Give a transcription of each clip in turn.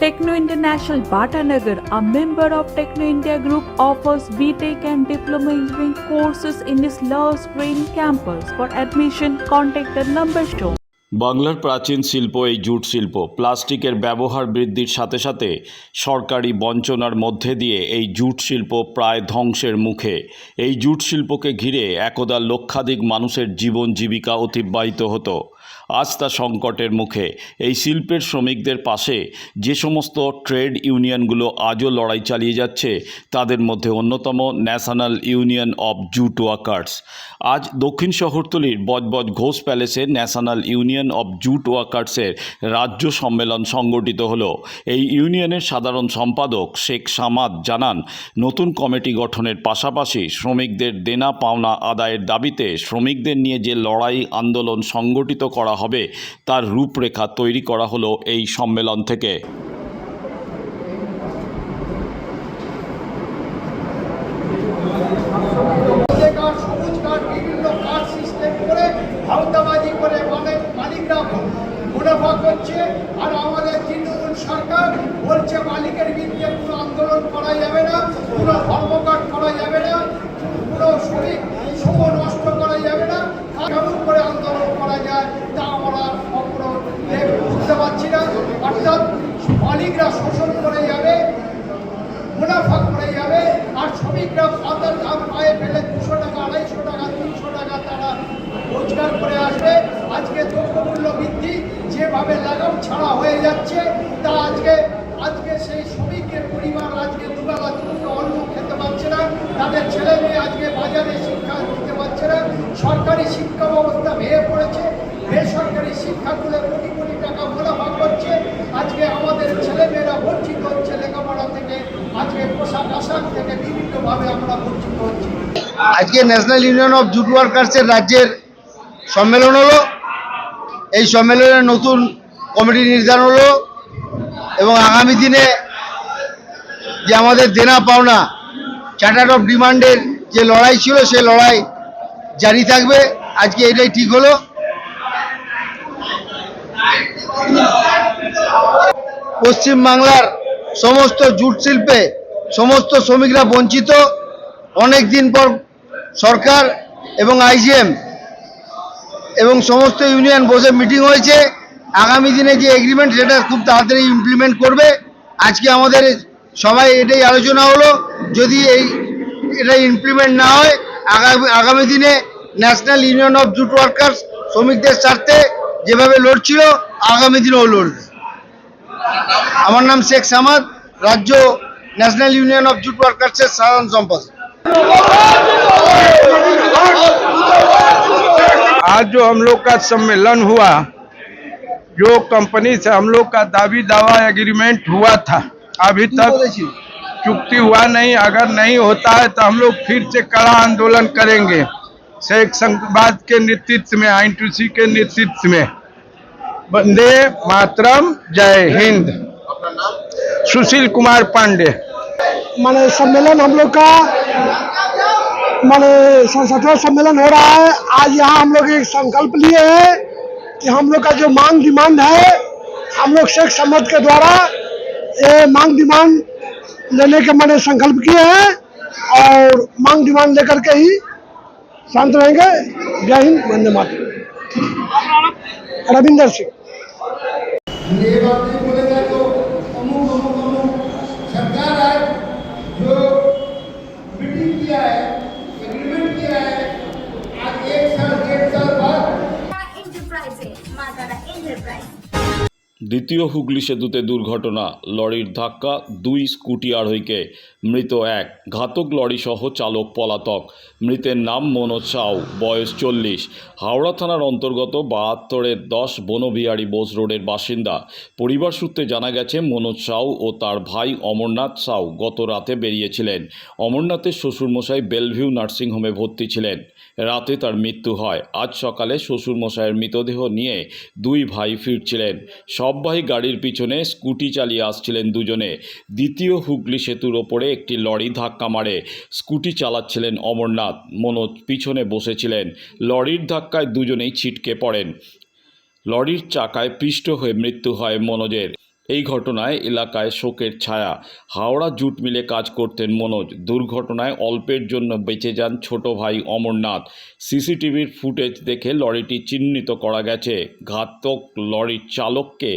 Techno International Bhatanagar, a member of Techno India Group, offers BTEC and Diploma Engineering courses in its Love Green campus. For admission, contact the number shown. বাংলার প্রাচীন শিল্প এই jute শিল্প প্লাস্টিকের ব্যবহার বৃদ্ধির সাথে সাথে সরকারি বঞ্চনার মধ্যে দিয়ে এই জুট শিল্প প্রায় ধ্বংসের মুখে এই জুট শিল্পকে ঘিরে একদা লক্ষাধিক মানুষের জীবন জীবিকা অতিবাহিত হতো আজ তা সংকটের মুখে। এই শিল্পের শ্রমিকদের পাশে যে সমস্ত ট্রেড ইউনিয়নগুলো আজও লড়াই চালিয়ে যাচ্ছে, তাদের মধ্যে অন্যতম National Union of Jute Workers আজ দক্ষিণ শহরতলির বজবজ ঘোষ প্যালেসে ন্যাশনাল ইউনিয়ন অব জুট ওয়ার্কার্সের রাজ্য সম্মেলন সংগঠিত হলো। এই ইউনিয়নের সাধারণ সম্পাদক শেখ সামাদ জানান, নতুন কমিটি গঠনের পাশাপাশি শ্রমিকদের দেনা পাওনা আদায়ের দাবিতে শ্রমিকদের নিয়ে যে লড়াই আন্দোলন সংগঠিত করা হবে। তার রূপরেখা তৈরি করা হলো এই সম্মেলন থেকে। করে করে করছে। আর আমাদের তৃণমূল সরকার বলছে, মালিকের বিরুদ্ধে কোনো আন্দোলন করা যাবে না কোনো ধর্মঘট করা যাবে না কোনো শ্রমিক শুভ নষ্ট করা যাবে না কেমন করে আন্দোলন করা যায় তা আমরা কখনো দেখ- বুঝতে পারছি না অর্থাৎ মালিকরা শোষণ করে যাবে মুনাফা করে যাবে আর শ্রমিকরা পাতার দাম পায়ে ফেলে দুশো টাকা, আড়াইশো টাকা, তিনশো টাকা তারা রোজগার করে আসবে। আজকে দ্রব্যমূল্য বৃদ্ধি যেভাবে লাগাম ছাড়া হয়ে যাচ্ছে, তা আজকে আজকে সেই শ্রমিকের পরিবার আজকে দুবেলা দুটো অন্ন খেতে পারছে না। তাদের ছেলে মেয়ে আজকে বাজারে শিক্ষা দিতে পারছে না। সরকারি শিক্ষা ব্যবস্থা ভেঙে পড়েছে। বেসরকারি শিক্ষাগুলো কোটি কোটি টাকা মুনাফা করছে। আজকে আমাদের ছেলেমেয়েরা বঞ্চিত হচ্ছে লেখাপড়া থেকে আজকে পোশাক আশাক থেকে বিভিন্নভাবে আমরা বঞ্চিত হচ্ছি আজকে ন্যাশনাল ইউনিয়ন অফ জুট ওয়ার্কার্সের রাজ্যের সম্মেলন হলো। এই সম্মেলনে নতুন কমিটি নির্ধারণ হলো এবং আগামী দিনে যে আমাদের দেনা পাওনা চার্টার অফ ডিমান্ডের যে লড়াই ছিল সে লড়াই জারি থাকবে। আজকে এটাই ঠিক হলো। পশ্চিম বাংলার সমস্ত জুট শিল্পে সমস্ত শ্রমিকরা বঞ্চিত। অনেক দিন পর সরকার এবং আইজিএম এবং সমস্ত ইউনিয়ন বসে মিটিং হয়েছে। আগামী দিনে যে এগ্রিমেন্ট সেটা খুব তাড়াতাড়ি ইমপ্লিমেন্ট করবে। আজকে আমাদের সবাই এটাই আলোচনা হলো, যদি এই, এটা ইমপ্লিমেন্ট না হয়, আগামী আগামী দিনে National Union of Jute Workers শ্রমিকদের স্বার্থে যেভাবে লড়ছিল, আগামী দিনেও লড়বে। আমার নাম শেখ সামাদ, রাজ্য ন্যাশনাল ইউনিয়ন অফ জুট ওয়ার্কার্সের সাধারণ সম্পাদক। आज जो हम लोग का सम्मेलन हुआ, जो कंपनी से हम लोग का दावी दावा एग्रीमेंट हुआ था, अभी तक चुक्ति हुआ नहीं, अगर नहीं होता है तो हम लोग फिर से कड़ा आंदोलन करेंगे। शेख संघवाद के नेतृत्व में आई के नेतृत्व में। वंदे मातरम, जय हिंद। सुशील कुमार पांडे। माने सम्मेलन हम लोग का माने सड़सठवा सम्मेलन हो रहा है। आज यहाँ हम लोग एक संकल्प लिए हैं कि हम लोग का जो मांग डिमांड है हम लोग शेख सम्मत के द्वारा ये मांग डिमांड लेने के मैंने संकल्प किए हैं और मांग डिमांड लेकर के ही शांत रहेंगे। जय हिंद वंदे मातरम। रविंदर सिंह। দ্বিতীয় হুগলি সেতুতে দুর্ঘটনা, লরির ধাক্কা, দুই স্কুটি আরোহীকে মৃত এক। ঘাতক লরিসহ চালক পলাতক। মৃতের নাম মনোজ সাউ, বয়স চল্লিশ। হাওড়া থানার অন্তর্গত বাহাত্তরের দশ বনবিহারী বোস রোডের বাসিন্দা। পরিবার সূত্রে জানা গেছে, মনোজ সাউ ও তার ভাই অমরনাথ সাউ গত রাতে বেরিয়েছিলেন। অমরনাথের শ্বশুরমশাই বেলভিউ নার্সিংহোমে ভর্তি ছিলেন। রাতে তার মৃত্যু হয়। আজ সকালে শ্বশুরমশাইয়ের মৃতদেহ নিয়ে দুই ভাই ফিরছিলেন। সব ভাই গাড়ির পিছনে স্কুটি চালিয়ে আসছিলেন দুজনে। দ্বিতীয় হুগলি সেতুর ওপরে একটি লরি ধাক্কা মারে। স্কুটি চালাচ্ছিলেন অমরনাথ। মনোজ পিছনে বসেছিলেন। লরির ধাক্কায় দুজনেই ছিটকে পড়েন। লরির চাকায় পিষ্ট হয়ে মৃত্যু হয় মনোজের। এই ঘটনায় এলাকায় শোকের ছায়া। হাওড়া জুট মিলে কাজ করতেন মনোজ। দুর্ঘটনায় অল্পের জন্য বেঁচে যান ছোট ভাই অমরনাথ। সিসিটিভির ফুটেজ দেখে লরিটি চিহ্নিত করা গেছে। ঘাতক লরির চালককে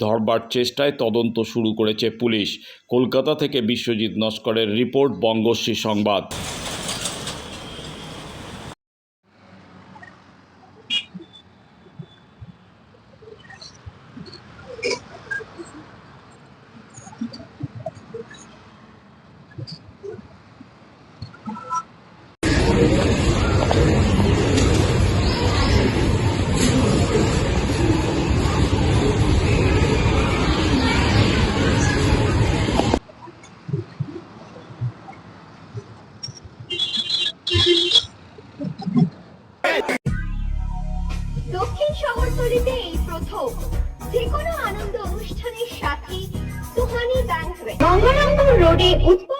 ধরবার চেষ্টায় তদন্ত শুরু করেছে পুলিশ। কলকাতা থেকে বিশ্বজিৎ নস্করের রিপোর্ট, বঙ্গশ্রী সংবাদ। দক্ষিণ শহরতলিতে প্রথম আনন্দ অনুষ্ঠানের সাথে রোডে দত্ত